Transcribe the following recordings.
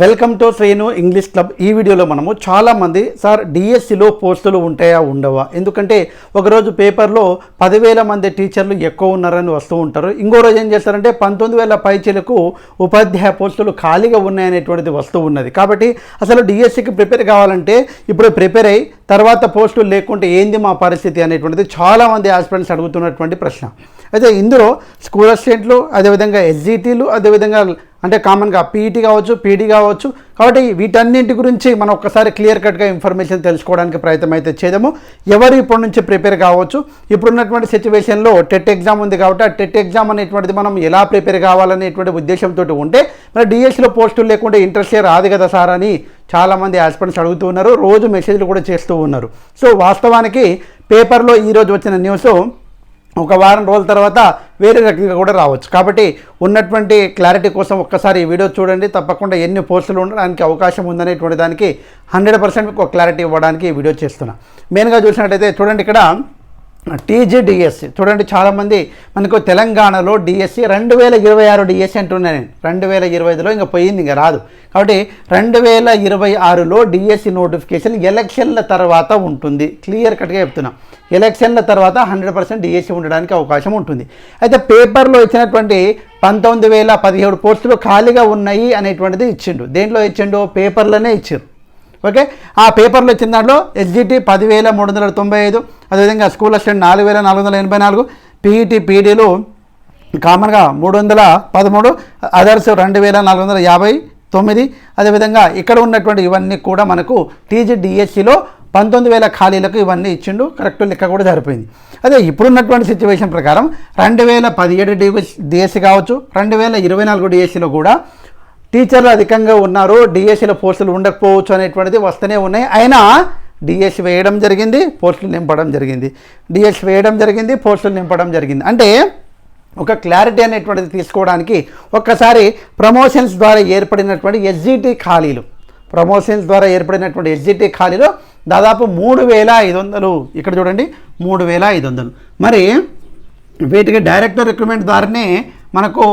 Welcome to Shrenu English club ఈ వీడియోలో మనము చాలామంది సార్ డిఎస్సిలో పోస్టులు ఉంటాయా ఉండవా? ఎందుకంటే ఒకరోజు పేపర్లో పదివేల మంది టీచర్లు ఎక్కువ ఉన్నారని వస్తూ ఉంటారు. ఇంకో రోజు ఏం చేస్తారంటే పంతొమ్మిది వేల పైచీలకు ఉపాధ్యాయ పోస్టులు ఖాళీగా ఉన్నాయనేటువంటిది వస్తూ ఉన్నది. కాబట్టి అసలు డిఎస్సికి ప్రిపేర్ కావాలంటే ఇప్పుడు ప్రిపేర్ అయ్యి తర్వాత పోస్టులు లేకుంటే ఏంది మా పరిస్థితి అనేటువంటిది చాలామంది ఆస్పిరెంట్స్ అడుగుతున్నటువంటి ప్రశ్న. అయితే ఇందులో స్కూల్ అసిస్టెంట్లు అదేవిధంగా ఎస్జిటీలు అదేవిధంగా అంటే కామన్గా పీఈటీ కావచ్చు పీడీ కావచ్చు. కాబట్టి వీటన్నింటి గురించి మనం ఒక్కసారి క్లియర్ కట్గా ఇన్ఫర్మేషన్ తెలుసుకోవడానికి ప్రయత్నం అయితే చేద్దాము. ఎవరు ఇప్పటి నుంచి ప్రిపేర్ కావచ్చు? ఇప్పుడున్నటువంటి సిచ్యువేషన్లో టెట్ ఎగ్జామ్ ఉంది కాబట్టి ఆ టెట్ ఎగ్జామ్ అనేటువంటిది మనం ఎలా ప్రిపేర్ కావాలనేటువంటి ఉద్దేశంతో ఉంటే మరి డిఎస్సిలో పోస్టులు లేకుండా ఇంట్రెస్ట్ రాదు కదా సార్ అని చాలామంది ఆస్పిరెంట్స్ అడుగుతూ ఉన్నారు. రోజు మెసేజ్లు కూడా చేస్తూ ఉన్నారు. సో వాస్తవానికి పేపర్లో ఈరోజు వచ్చిన న్యూస్ ఒక వారం రోజుల తర్వాత వేరే రకంగా కూడా రావచ్చు. కాబట్టి ఉన్నటువంటి క్లారిటీ కోసం ఒక్కసారి ఈ వీడియో చూడండి. తప్పకుండా ఎన్ని పోస్టులు ఉండడానికి అవకాశం ఉందనేటువంటి దానికి హండ్రెడ్ పర్సెంట్ మీకు క్లారిటీ ఇవ్వడానికి ఈ వీడియో చేస్తున్నా. మెయిన్గా చూసినట్టయితే చూడండి ఇక్కడ టీజీడిఎస్సి చూడండి చాలామంది మనకు తెలంగాణలో డిఎస్సి రెండు వేల ఇరవై ఆరు డిఎస్సి అంటున్నాను నేను రెండు వేల ఇరవై ఐదులో ఇంకా పోయింది ఇంకా రాదు. కాబట్టి రెండు వేల ఇరవై ఆరులో డిఎస్సి నోటిఫికేషన్ ఎలక్షన్ల తర్వాత ఉంటుంది. క్లియర్ కట్గా చెప్తున్నా. ఎలక్షన్ల తర్వాత హండ్రెడ్ పర్సెంట్ డిఎస్సి ఉండడానికి అవకాశం ఉంటుంది. అయితే పేపర్లో ఇచ్చినటువంటి పంతొమ్మిది వేల పదిహేడు పోస్టులు ఖాళీగా ఉన్నాయి అనేటువంటిది ఇచ్చిండు. దేంట్లో ఇచ్చిండు? పేపర్లోనే ఇచ్చారు. ఓకే? ఆ పేపర్లో ఇచ్చిన దాంట్లో ఎస్జిటి పదివేల మూడు వందల తొంభై ఐదు అదేవిధంగా స్కూల్ అసిస్టెంట్ నాలుగు వేల నాలుగు వందల ఎనభై నాలుగు పీఈటీ పీడీలు కామన్గా మూడు వందల పదమూడు అదర్స్ రెండు వేల నాలుగు వందల యాభై తొమ్మిది అదేవిధంగా ఇక్కడ ఉన్నటువంటి ఇవన్నీ కూడా మనకు టీజీడిఎస్సిలో పంతొమ్మిది వేల ఖాళీలకు ఇవన్నీ ఇచ్చిండు. కరెక్ట్ లెక్క కూడా సరిపోయింది. అదే ఇప్పుడున్నటువంటి సిచ్యువేషన్ ప్రకారం రెండు వేల పదిహేడు డిఎస్సి కావచ్చు రెండు వేల ఇరవై నాలుగు డిఎస్సిలో కూడా టీచర్లు అధికంగా ఉన్నారు డిఎస్సిలో పోస్టులు ఉండకపోవచ్చు అనేటువంటిది వస్తూనే ఉన్నాయి. అయినా డిఎస్సి వేయడం జరిగింది పోస్టులు నింపడం జరిగింది. డిఎస్సీ వేయడం జరిగింది పోస్టులు నింపడం జరిగింది. అంటే ఒక క్లారిటీ అనేటువంటిది తీసుకోవడానికి ఒక్కసారి ప్రమోషన్స్ ద్వారా ఏర్పడినటువంటి ఎస్జిటి ఖాళీలు. ప్రమోషన్స్ ద్వారా ఏర్పడినటువంటి ఎస్జిటి ఖాళీలు దాదాపు మూడు వేల ఐదు వందలు. ఇక్కడ చూడండి మూడు వేల ఐదు వందలు. మరి వీటికి డైరెక్టర్ రిక్రూట్మెంట్ ద్వారానే మనకు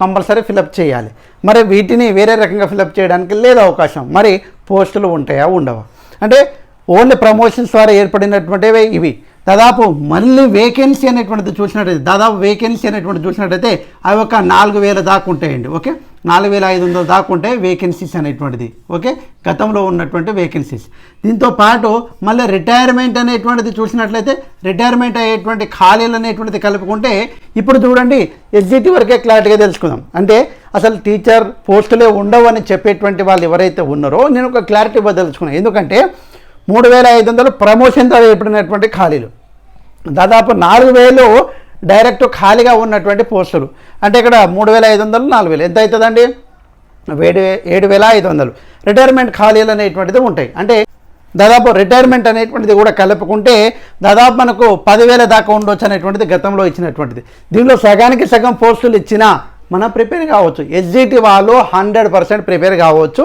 కంపల్సరీ ఫిలప్ చేయాలి. మరి వీటిని వేరే రకంగా ఫిలప్ చేయడానికి లేదు అవకాశం. మరి పోస్టులు ఉంటాయా ఉండవా? అంటే ఓన్లీ ప్రమోషన్స్ ద్వారా ఏర్పడినటువంటివే ఇవి. దాదాపు మళ్ళీ వేకెన్సీ అనేటువంటిది చూసినట్టయితే దాదాపు వేకెన్సీ అనేటువంటిది చూసినట్టయితే అవి ఒక నాలుగు వేల దాకా ఉంటాయండి. ఓకే? నాలుగు వేల ఐదు వందలు దాకా ఉంటే వేకెన్సీస్ అనేటువంటిది ఓకే? గతంలో ఉన్నటువంటి వేకెన్సీస్ దీంతో పాటు మళ్ళీ రిటైర్మెంట్ అనేటువంటిది చూసినట్లయితే రిటైర్మెంట్ అయ్యేటువంటి ఖాళీలు అనేటువంటిది కలుపుకుంటే ఇప్పుడు చూడండి ఎస్జిటి వరకే క్లారిటీగా తెలుసుకుందాం. అంటే అసలు టీచర్ పోస్టులే ఉండవు అని చెప్పేటువంటి వాళ్ళు ఎవరైతే ఉన్నారో నేను ఒక క్లారిటీ ఇవ్వదలుచుకున్నాను ఎందుకంటే మూడు వేల ఐదు వందలు ప్రమోషన్ ద్వారా ఏర్పడినటువంటి ఖాళీలు. దాదాపు నాలుగు వేలు డైరెక్ట్ ఖాళీగా ఉన్నటువంటి పోస్టులు. అంటే ఇక్కడ మూడు వేల ఐదు వందలు నాలుగు వేలు. ఎంత అవుతుందండి? ఏడు ఏడు వేల ఐదు వందలు. రిటైర్మెంట్ ఖాళీలు అనేటువంటిది ఉంటాయి. అంటే దాదాపు రిటైర్మెంట్ అనేటువంటిది కూడా కలుపుకుంటే దాదాపు మనకు పదివేల దాకా ఉండొచ్చు అనేటువంటిది గతంలో ఇచ్చినటువంటిది. దీనిలో సగానికి సగం పోస్టులు ఇచ్చినా మనం ప్రిపేర్ కావచ్చు. ఎస్జిటి వాళ్ళు హండ్రెడ్ పర్సెంట్ ప్రిపేర్ కావచ్చు.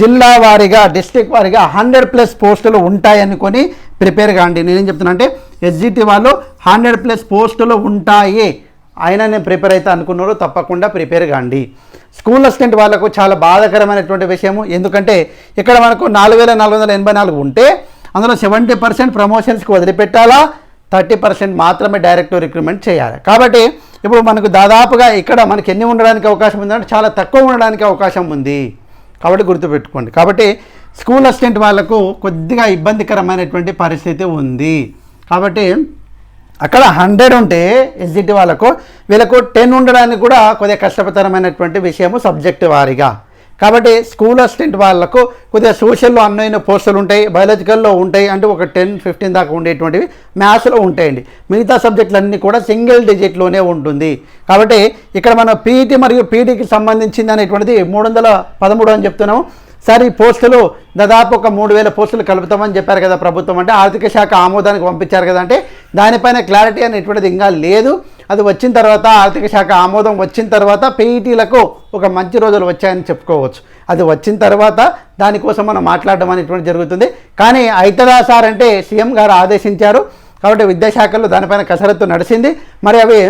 జిల్లా వారీగా డిస్టిక్ వారీగా హండ్రెడ్ ప్లస్ పోస్టులు ఉంటాయనుకొని ప్రిపేర్ కాండి. నేనేం చెప్తున్నా అంటే ఎస్జిటి వాళ్ళు హండ్రెడ్ ప్లస్ పోస్టులు ఉంటాయి. అయినా నేను ప్రిపేర్ అయితే అనుకున్నారు. తప్పకుండా ప్రిపేర్ కాండి. స్కూల్ అసిస్టెంట్ వాళ్ళకు చాలా బాధాకరమైనటువంటి విషయము. ఎందుకంటే ఇక్కడ మనకు నాలుగు వేల నాలుగు వందల ఎనభై నాలుగు ఉంటే అందులో సెవెంటీ పర్సెంట్ ప్రమోషన్స్కి వదిలిపెట్టాలా? థర్టీ పర్సెంట్ మాత్రమే డైరెక్ట్ రిక్రూట్మెంట్ చేయాలి. కాబట్టి ఇప్పుడు మనకు దాదాపుగా ఇక్కడ మనకి ఎన్ని ఉండడానికి అవకాశం ఉందంటే చాలా తక్కువ ఉండడానికి అవకాశం ఉంది. కాబట్టి గుర్తుపెట్టుకోండి. కాబట్టి స్కూల్ అసిస్టెంట్ వాళ్ళకు కొద్దిగా ఇబ్బందికరమైనటువంటి పరిస్థితి ఉంది. కాబట్టి అక్కడ హండ్రెడ్ ఉంటే ఎస్జిటి వాళ్ళకు వీళ్ళకు టెన్ ఉండడానికి కూడా కొద్దిగా కష్టతరమైనటువంటి విషయము సబ్జెక్ట్ వారీగా. కాబట్టి స్కూల్ అసిస్టెంట్ వాళ్ళకు కొద్దిగా సోషల్లో అన్నైన పోస్టులు ఉంటాయి బయాలజికల్లో ఉంటాయి అంటే ఒక టెన్ ఫిఫ్టీన్ దాకా ఉండేటువంటివి మ్యాథ్స్లో ఉంటాయండి. మిగతా సబ్జెక్టులన్నీ కూడా సింగిల్ డిజిట్లోనే ఉంటుంది. కాబట్టి ఇక్కడ మనం పీఈటీ మరియు పీఈటీకి సంబంధించింది అనేటువంటిది మూడు వందల పదమూడు అని చెప్తున్నాము. సార్ ఈ పోస్టులు దాదాపు ఒక మూడు వేల పోస్టులు కలుపుతామని చెప్పారు కదా ప్రభుత్వం. అంటే ఆర్థిక శాఖ ఆమోదానికి పంపించారు కదా అంటే దానిపైన క్లారిటీ అనేటువంటిది ఇంకా లేదు. అది వచ్చిన తర్వాత ఆర్థిక శాఖ ఆమోదం వచ్చిన తర్వాత పీఈటీలకు ఒక మంచి రోజులు వచ్చాయని చెప్పుకోవచ్చు. అది వచ్చిన తర్వాత దానికోసం మనం మాట్లాడడం అనేటువంటి జరుగుతుంది. కానీ అవుతుందా సార్ అంటే సీఎం గారు ఆదేశించారు. కాబట్టి విద్యాశాఖలో దానిపైన కసరత్తు నడిచింది. మరి అవి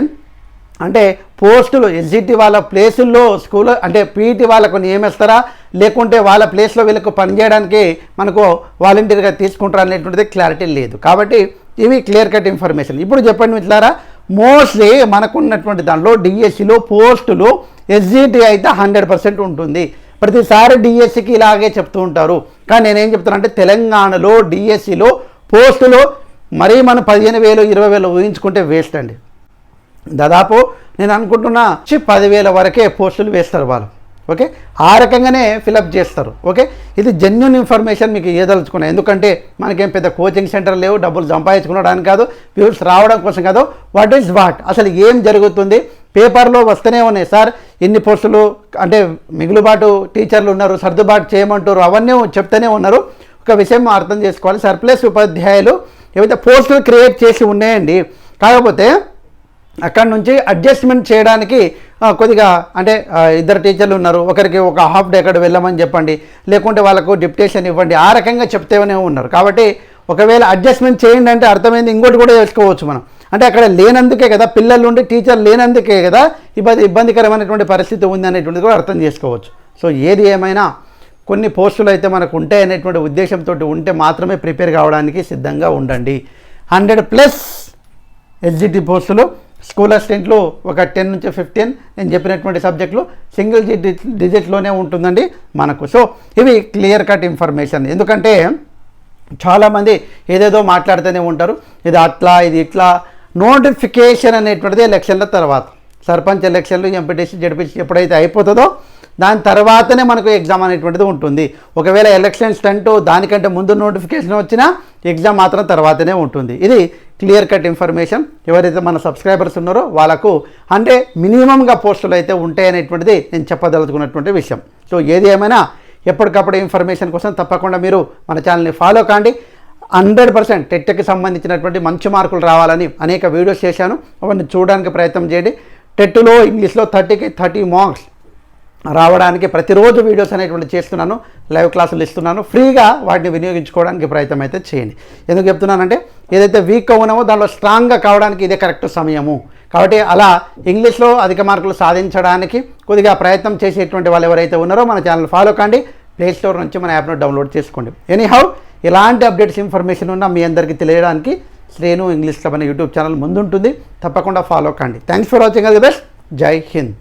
అంటే పోస్టులు ఎస్జిటి వాళ్ళ ప్లేసుల్లో స్కూల్ అంటే పీఈటీ వాళ్ళకు నియమిస్తారా లేకుంటే వాళ్ళ ప్లేస్లో వీళ్ళకు పనిచేయడానికి మనకు వాలంటీర్గా తీసుకుంటారా అనేటువంటిది క్లారిటీ లేదు. కాబట్టి ఇవి క్లియర్ కట్ ఇన్ఫర్మేషన్. ఇప్పుడు చెప్పండి మిత్రులారా మోస్ట్లీ మనకున్నటువంటి దాంట్లో డిఎస్సిలో పోస్టులు ఎస్జిటి అయితే హండ్రెడ్ పర్సెంట్ ఉంటుంది. ప్రతిసారి డిఎస్సికి ఇలాగే చెప్తూ ఉంటారు. కానీ నేనేం చెప్తానంటే తెలంగాణలో డిఎస్సిలో పోస్టులు మరీ మనం పదిహేను వేలు ఇరవై వేలు ఊహించుకుంటే వేస్ట్ అండి. దాదాపు నేను అనుకుంటున్నా చి పదివేల వరకే పోస్టులు వేస్తారు వాళ్ళు. ఓకే? ఆ రకంగానే ఫిలప్ చేస్తారు. ఓకే? ఇది జెన్యున్ ఇన్ఫర్మేషన్ మీకు ఏదలుచుకున్నా ఎందుకంటే మనకేం పెద్ద కోచింగ్ సెంటర్ లేవు డబ్బులు సంపాదించుకోవడానికి కాదు వ్యూస్ రావడం కోసం కాదు. వాట్ ఈస్ వాట్ అసలు ఏం జరుగుతుంది? పేపర్లో వస్తూనే ఉన్నాయి సార్. ఇన్ని పోస్టులు అంటే మిగులుబాటు టీచర్లు ఉన్నారు సర్దుబాటు చేయమంటారు అవన్నీ చెప్తూనే ఉన్నారు. ఒక విషయం అర్థం చేసుకోవాలి. సర్ప్లస్ ఉపాధ్యాయులు ఏవైతే పోస్టులు క్రియేట్ చేసి ఉన్నాయండి కాకపోతే అక్కడ నుంచి అడ్జస్ట్మెంట్ చేయడానికి కొద్దిగా అంటే ఇద్దరు టీచర్లు ఉన్నారు. ఒకరికి ఒక హాఫ్ డే అక్కడ వెళ్ళమని చెప్పండి. లేకుంటే వాళ్ళకు డిప్టేషన్ ఇవ్వండి. ఆ రకంగా చెప్తేనే ఉన్నారు. కాబట్టి ఒకవేళ అడ్జస్ట్మెంట్ చేయండి అంటే అర్థమైంది. ఇంకోటి కూడా చేసుకోవచ్చు మనం. అంటే అక్కడ లేనందుకే కదా పిల్లలు ఉండి టీచర్ లేనందుకే కదా ఇబ్బంది ఇబ్బందికరమైనటువంటి పరిస్థితి ఉంది అనేటువంటిది కూడా అర్థం చేసుకోవచ్చు. సో ఏది ఏమైనా కొన్ని పోస్టులు అయితే మనకు ఉంటాయి అనేటువంటి ఉద్దేశంతో ఉంటే మాత్రమే ప్రిపేర్ కావడానికి సిద్ధంగా ఉండండి. హండ్రెడ్ ప్లస్ ఎస్జిటి పోస్టులు స్కూల్ అసిస్టెంట్లు ఒక టెన్ నుంచి ఫిఫ్టీన్ నేను చెప్పినటువంటి సబ్జెక్టులు సింగిల్ డిజిట్లోనే ఉంటుందండి మనకు. సో ఇవి క్లియర్ కట్ ఇన్ఫర్మేషన్. ఎందుకంటే చాలామంది ఏదేదో మాట్లాడుతూనే ఉంటారు. ఇది అట్లా ఇది ఇట్లా. నోటిఫికేషన్ అనేటువంటిది ఎలక్షన్ల తర్వాత. సర్పంచ్ ఎలక్షన్లు ఎంపీటీసీ జడ్పీసీ ఎప్పుడైతే అయిపోతుందో దాని తర్వాతనే మనకు ఎగ్జామ్ అనేటువంటిది ఉంటుంది. ఒకవేళ ఎలక్షన్ స్టంట్ దానికంటే ముందు నోటిఫికేషన్ వచ్చినా ఎగ్జామ్ మాత్రం తర్వాతనే ఉంటుంది. ఇది క్లియర్ కట్ ఇన్ఫర్మేషన్ ఎవరైతే మన సబ్స్క్రైబర్స్ ఉన్నారో వాళ్ళకు అంటే మినిమంగా పోస్టులు అయితే ఉంటాయి అనేటువంటిది నేను చెప్పదలుచుకున్నటువంటి విషయం. సో ఏది ఏమైనా ఎప్పటికప్పుడు ఇన్ఫర్మేషన్ కోసం తప్పకుండా మీరు మన ఛానల్ని ఫాలో కాండి. హండ్రెడ్ పర్సెంట్ టెట్కి సంబంధించినటువంటి మంచి మార్కులు రావాలని అనేక వీడియోస్ చేశాను. అవన్నీ చూడడానికి ప్రయత్నం చేయండి. టెట్లో ఇంగ్లీష్లో థర్టీకి థర్టీ మార్క్స్ రావడానికి ప్రతిరోజు వీడియోస్ అనేటువంటి చేస్తున్నాను లైవ్ క్లాసులు ఇస్తున్నాను. ఫ్రీగా వాటిని వినియోగించుకోవడానికి ప్రయత్నం అయితే చేయండి. ఎందుకు చెప్తున్నానంటే ఏదైతే వీక్గా ఉన్నామో దానిలో స్ట్రాంగ్గా కావడానికి ఇదే కరెక్ట్ సమయము. కాబట్టి అలా ఇంగ్లీష్లో అధిక మార్కులు సాధించడానికి కొద్దిగా ప్రయత్నం చేసేటువంటి వాళ్ళు ఎవరైతే ఉన్నారో మన ఛానల్ ఫాలో కండి. ప్లేస్టోర్ నుంచి మన యాప్ను డౌన్లోడ్ చేసుకోండి. ఎనీహౌ ఇలాంటి అప్డేట్స్ ఇన్ఫర్మేషన్ ఉన్నా మీ అందరికీ తెలియడానికి శ్రేణు ఇంగ్లీష్ క్లబ్ అనే యూట్యూబ్ ఛానల్ ముందుంటుంది. తప్పకుండా ఫాలో కండి. థ్యాంక్స్ ఫర్ వాచింగ్ అది బెస్ట్ జై హింద్